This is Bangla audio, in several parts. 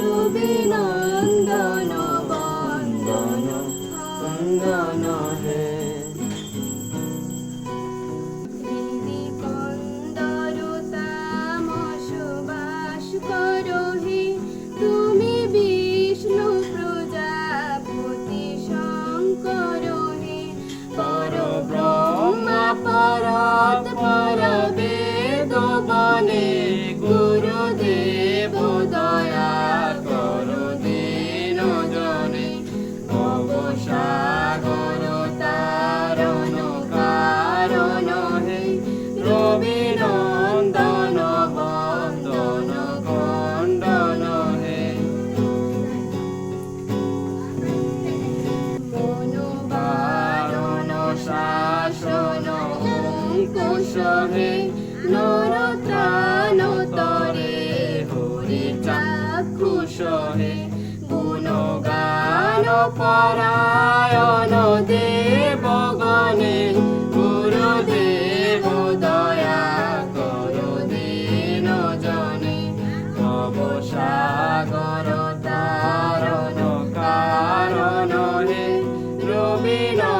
রবি নন্দন বন্দন বন্দন। শোভে নরত্রাণ তরে হরি চাক্ষু শোভে গুণগান পরায়ণ দেব গণে গুরুদেব দয়া কর দিন জনে। অবসাগর তারণ কারণ রে রবীন্দ্র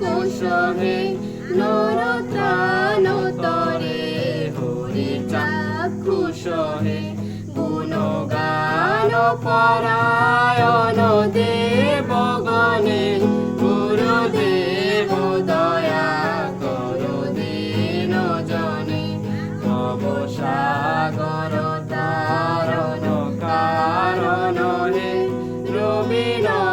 কুশমে নরতানতরে হরি চাক্ষুষে গুণগান পরায়ণ দেবগণে গুরুদেব দয়া কর দিন জনে। অবসাগর তারণ কারণ রে রবিনা